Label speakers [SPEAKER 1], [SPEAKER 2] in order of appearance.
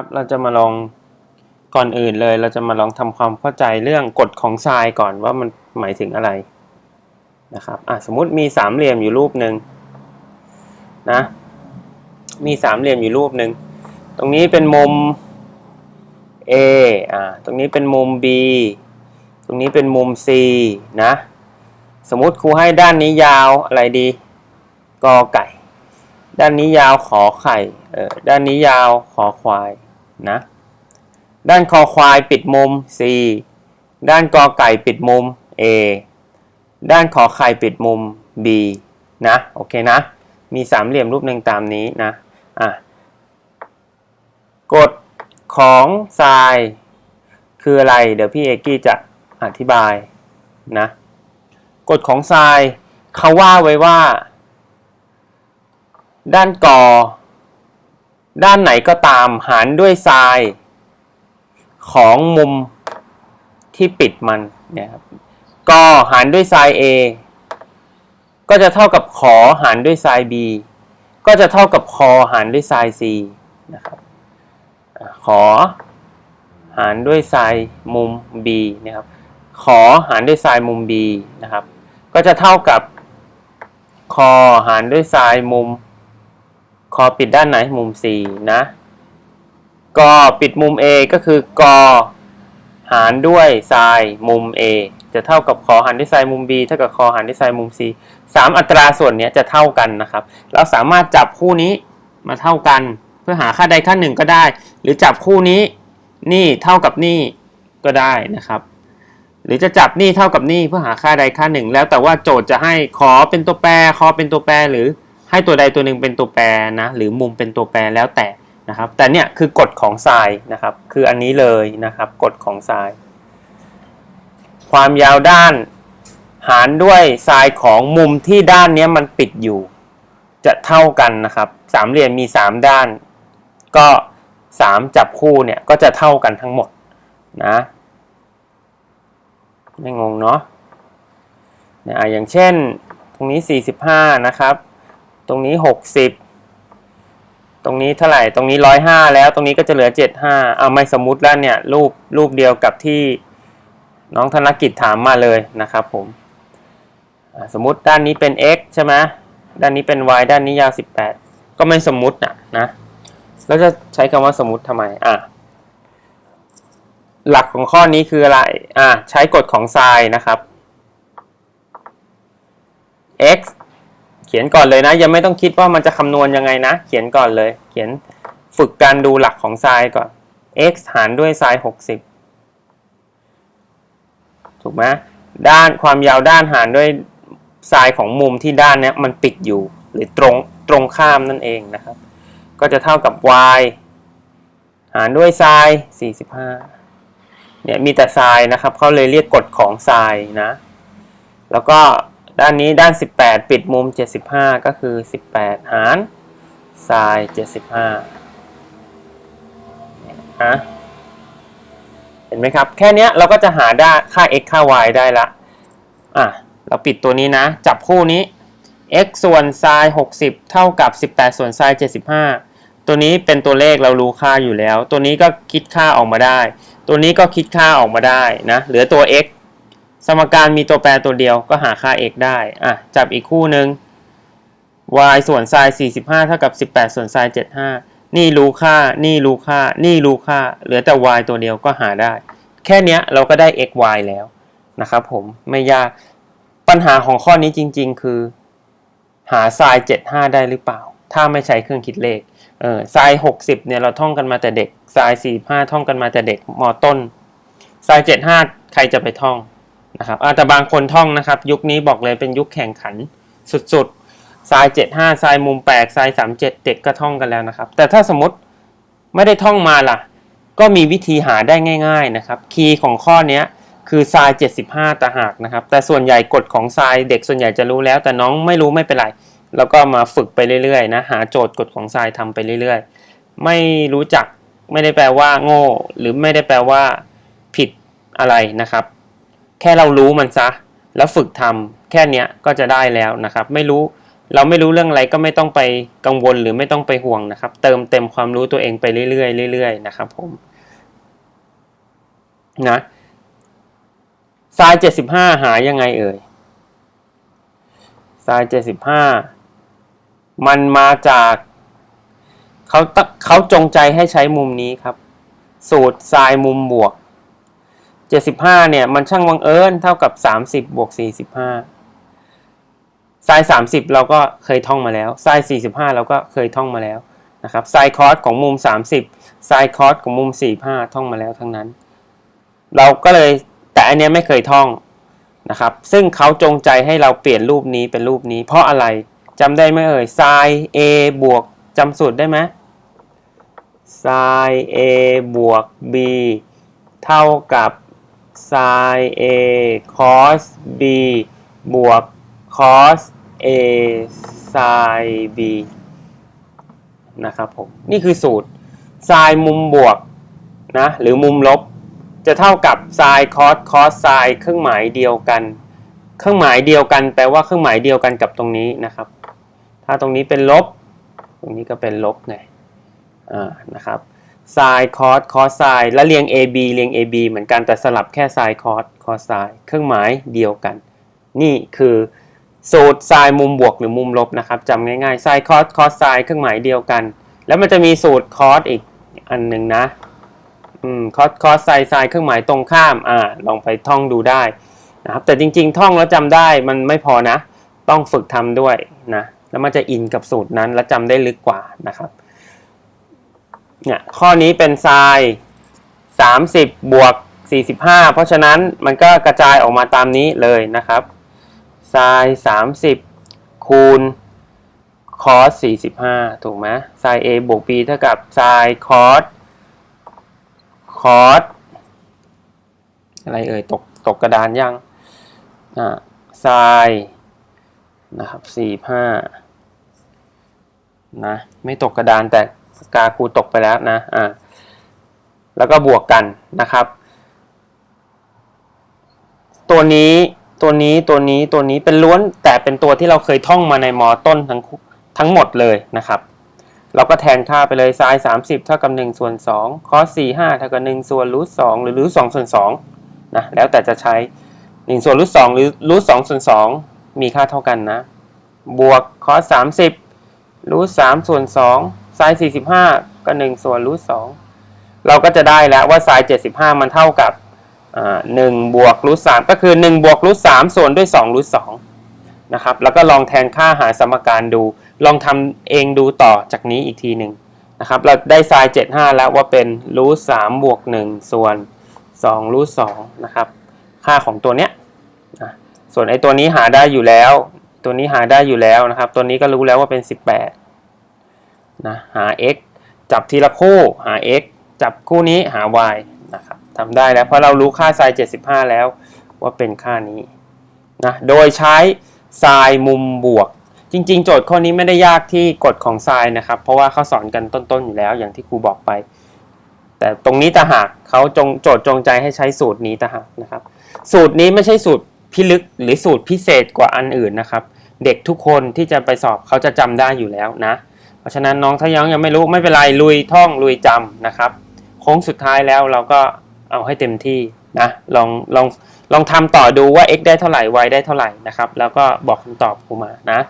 [SPEAKER 1] ครับเราจะมาลองก่อนอื่นเลย เราจะมาลองทำความเข้าใจเรื่องกฎของทรายก่อนว่ามันหมายถึงอะไรนะครับอะสมมุติมีสามเหลี่ยมอยู่รูปหนึ่งนะมีสามเหลี่ยมอยู่รูปหนึ่งตรงนี้เป็นมุม A อ่าตรงนี้เป็นมุม B ตรงนี้เป็นมุม C นะสมมติครูให้ด้านนี้ยาวอะไรดีกอไก่ ด้านนี้ยาวขอไข่เออด้านนี้ยาวขอควาย นะ ด้านคอควายปิดมุม C ด้านกอไก่ปิดมุม A ด้านขอไข่ปิดมุม B นะ โอเคนะ มีสามเหลี่ยมรูปหนึ่งตามนี้นะ อะ กฎของทราย คืออะไร เดี๋ยวพี่เอกกี้จะอธิบายนะ กฎของทรายเขาว่าไว้ว่า ด้านกอ ด้านไหนก็ตามหารด้วยทราย ของมุมที่ปิดมันเนี่ยครับกอหารด้วยทราย A ก็จะเท่ากับขอหารด้วยทราย B ก็จะเท่ากับคอหารด้วยทราย C นะครับขอหารด้วยทรายมุม B นะครับขอหารด้วยทรายมุม B นะครับ ก็จะเท่ากับคอหารด้วยทรายมุม คอปิดด้านไหนมุม 4 นะกอปิดมุม A ก็คือกอหารด้วยทรายมุม A จะเท่ากับคอหารด้วยทรายมุม B เท่ากับคอหารด้วยทรายมุม C สามอัตราส่วนเนี้ยจะเท่ากันนะครับ เราสามารถจับคู่นี้มาเท่ากัน เพื่อหาค่าใดค่าหนึ่งก็ได้ หรือจับคู่นี้นี่เท่ากับนี่ก็ได้นะครับ หรือจะจับนี่เท่ากับนี่เพื่อหาค่าใดค่าหนึ่ง แล้วแต่ว่าโจทย์จะให้ขอเป็นตัวแปรคอเป็นตัวแปรหรือ ให้ตัวใดตัวหนึ่งเป็นตัวแปรนะหรือมุมเป็นตัวแปรแล้วแต่นะครับ แต่เนี่ยคือกฎของทรายนะครับ คืออันนี้เลยนะครับกฎของทราย ความยาวด้านหารด้วยทรายของมุมที่ด้านเนี้ยมันปิดอยู่ จะเท่ากันนะครับสามเหลี่ยมมีสามด้าน ก็สามจับคู่เนี่ยก็จะเท่ากันทั้งหมดนะไม่งงเนาะนะอย่างเช่น ตรงนี้ 45 นะครับ ตรงนี้60ตรงนี้เท่าไหร่ตรงนี้105แล้วตรงนี้ก็จะเหลือ75เอาไม่สมมุติแล้วเนี่ยรูปรูปเดียวกับที่น้องธนกิจถามมาเลยนะครับผมสมมุติด้านนี้เป็น x ใช่ไหมด้านนี้เป็น y ด้านนี้ยาว 18 ก็ไม่สมมุตินะนะแล้วจะใช้คำว่าสมมุติทำไมอะหลักของข้อนี้คืออะไรอ่าใช้กฎของไซน์นะครับ x เขียนก่อนเลยนะ ยังไม่ต้องคิดว่ามันจะคำนวณยังไงนะ เขียนก่อนเลย เขียนฝึกการดูหลักของไซน์ก่อน x หารด้วยไซน์60 ถูกไหมด้านความยาวด้านหารด้วยไซน์ของมุมที่ด้านนี้มันปิดอยู่ หรือตรงตรงข้ามนั่นเองนะครับ ก็จะเท่ากับ y หารด้วยไซน์45 เนี่ยมีแต่ทรายนะครับเขาเลยเรียกกฎของทรายนะ แล้วก็ ด้านนี้ด้าน 18 ปิดมุม 75 ก็คือ 18 หารทราย 75ฮะเห็นไหมครับ แค่นี้เราก็จะหาได้ค่า x ค่า y ได้ละอะเราปิดตัวนี้นะ จับคู่นี้ x ส่วนทราย60 เท่ากับ 18 ส่วนทราย75 ตัวนี้เป็นตัวเลขเรารู้ค่าอยู่แล้ว ตัวนี้ก็คิดค่าออกมาได้ ตัวนี้ก็คิดค่าออกมาได้นะ เหลือตัว x สมการมีตัวแปรตัวเดียวก็หาค่า x ได้ อะ จับอีกคู่หนึ่ง y ส่วน sin 45 เท่ากับ 18 ส่วน sin 75 นี่รู้ค่า นี่รู้ค่า นี่รู้ค่า เหลือแต่ y ตัวเดียวก็หาได้ แค่นี้เราก็ได้ x y แล้วนะครับผม ไม่ยาก ปัญหาของข้อนี้จริง ๆ คือ หา sin 75 ได้หรือเปล่า ถ้าไม่ใช้เครื่องคิดเลข เออ sin 60 เนี่ยเราท่องกันมาแต่เด็ก sin 45 ท่องกันมาแต่เด็กมต้น sin 75 ใครจะไปท่อง นะครับอาแต่บางคนท่องนะครับ ยุคนี้บอกเลยเป็นยุคแข่งขันสุดๆ sin 75 sin มุมแปลก sin 37 เด็กก็ท่องกันแล้วนะครับ แต่ถ้าสมมติไม่ได้ท่องมาล่ะ ก็มีวิธีหาได้ง่าย ๆนะครับ คีย์ของข้อนี้คือ sin 75ต่าหากนะครับ แต่ส่วนใหญ่กฎของ sin เด็กส่วนใหญ่จะรู้แล้ว แต่น้องไม่รู้ไม่เป็นไรแล้วก็มาฝึกไปเรื่อยๆนะหาโจทย์กฎของทรายทำไปเรื่อยๆ ไม่รู้จักไม่ได้แปลว่าโง่ หรือไม่ได้แปลว่าผิดอะไรนะครับ แค่เรารู้มันซะ แล้วฝึกทำแค่เนี้ยก็จะได้แล้วนะครับ ไม่รู้เราไม่รู้เรื่องอะไรก็ไม่ต้องไปกังวลหรือไม่ต้องไปห่วงนะครับ เติมเต็มความรู้ตัวเองไปเรื่อยๆเรื่อยๆนะครับผมนะทรายเจ็ดสิบห้าหายังไงเอ่ยทรายเจ็ดสิบห้ามันมาจากเขาตเขาจงใจให้ใช้มุมนี้ครับ สูตรทรายมุมบวก 75 เนี่ย มันช่างบังเอิญเท่ากับ 30 บวก 45ไซน์30 เราก็เคยท่องมาแล้วไซน์45 เราก็เคยท่องมาแล้วนะครับไซน์คอสของมุม 30ไซน์คอสของมุม 45 ท่องมาแล้วทั้งนั้น เราก็เลยแต่อันเนี้ยไม่เคยท่องนะครับ ซึ่งเขาจงใจให้เราเปลี่ยนรูปนี้เป็นรูปนี้ เพราะอะไรจำได้ไหมเอ่ยไซน์ A บวกจำสูตรได้ไหมไซน์ A บวก B เท่ากับ sin A cos B บวก cos A sin B นะครับผม นี่คือสูตร sin มุมบวกนะหรือมุมลบ จะเท่ากับ sin cos cos sin เครื่องหมายเดียวกัน เครื่องหมายเดียวกันแปลว่าเครื่องหมายเดียวกันกับตรงนี้นะครับ ถ้าตรงนี้เป็นลบ ตรงนี้ก็เป็นลบไงอ่านะครับ sin cos cos sin และเรียง AB เรียง AB เหมือนกันแต่สลับแค่ sin cos cos sin เครื่องหมายเดียวกัน นี่คือสูตร sin มุมบวกหรือมุมลบนะครับจำง่ายๆ sin cos cos sin เครื่องหมายเดียวกัน แล้วมันจะมีสูตร cos อีกอันหนึ่งนะอืม cos cos sin sin เครื่องหมายตรงข้ามอ่าลองไปท่องดูได้นะครับแต่จริงๆ ท่องแล้วจำได้มันไม่พอนะ ต้องฝึกทำด้วยนะแล้วมันจะอินกับสูตรนั้นและจำได้ลึกกว่านะครับ เนี่ยข้อนี้เป็นไซน์30 บวก 45 เพราะฉะนั้นมันก็กระจายออกมาตามนี้เลยนะครับไซน์30 คูณคอส45 ถูกไหมไซน์ A บวก B เท่ากับไซน์คอสคอสอะไรเอ่ย ตกตกกระดานยังอ่าไซน์นะครับ45นะไม่ตกกระดานแต่ กาครูตกไปแล้วนะอ่าแล้วก็บวกกันนะครับ ตัวนี้ตัวนี้ตัวนี้ตัวนี้เป็นล้วนแต่เป็นตัวที่เราเคยท่องมาในมอต้นทั้งทั้งหมดเลยนะครับ เราก็แทนค่าไปเลยไซน์30 เท่ากับ 1 ส่วน2คอส45 เท่ากับ 1 ส่วนรูท2หรือรูท2ส่วน2นะแล้วแต่จะใช้ 1 ส่วนรูท2หรือรูท2ส่วน2มีค่าเท่ากันนะ บวกคอส30รูท3ส่วน2 ไซน์45 ก็1ส่วนรูท2เราก็จะได้แล้วว่าไซน์75 มันเท่ากับอ่า1บวกรูท3ก็คือ 1 บวกรูท3ส่วนด้วย2รูท2นะครับ แล้วก็ลองแทนค่าหาสมการดู ลองทำเองดูต่อจากนี้อีกทีหนึ่งนะครับ เราได้ไซน์75 แล้วว่าเป็นรูท3บวก1ส่วน2รูท2นะครับ ค่าของตัวเนี้ยส่วนไอ้ตัวนี้หาได้อยู่แล้ว ตัวนี้หาได้อยู่แล้วนะครับ ตัวนี้ก็รู้แล้วว่าเป็น 18 นะหา x จับทีละคู่หา x จับคู่นี้หา y นะครับทำได้แล้วเพราะเรารู้ค่าไซน์75 แล้วว่าเป็นค่านี้นะโดยใช้ไซน์มุมบวก จริง ๆ โจทย์ข้อนี้ไม่ได้ยากที่กฎของไซน์นะครับ เพราะว่าเขาสอนกันต้นๆอยู่แล้วอย่างที่ครูบอกไป แต่ตรงนี้ตาหากเขาจงโจทย์จงใจให้ใช้สูตรนี้ตาหากนะครับ สูตรนี้ไม่ใช่สูตรพิลึกหรือสูตรพิเศษกว่าอันอื่นนะครับ เด็กทุกคนที่จะไปสอบเขาจะจำได้อยู่แล้วนะ ราะฉะนั้นน้องถ้ายังยังไม่รู้ไม่เป็นไรลุยท่องลุยจำนะครับโค้งสุดท้ายแล้วเราก็เอาให้เต็มที่นะลองลองลองทำต่อดูว่า x ได้เท่าไหร่ y ได้เท่าไหร่นะครับ แล้วก็บอกคำตอบครูมานะ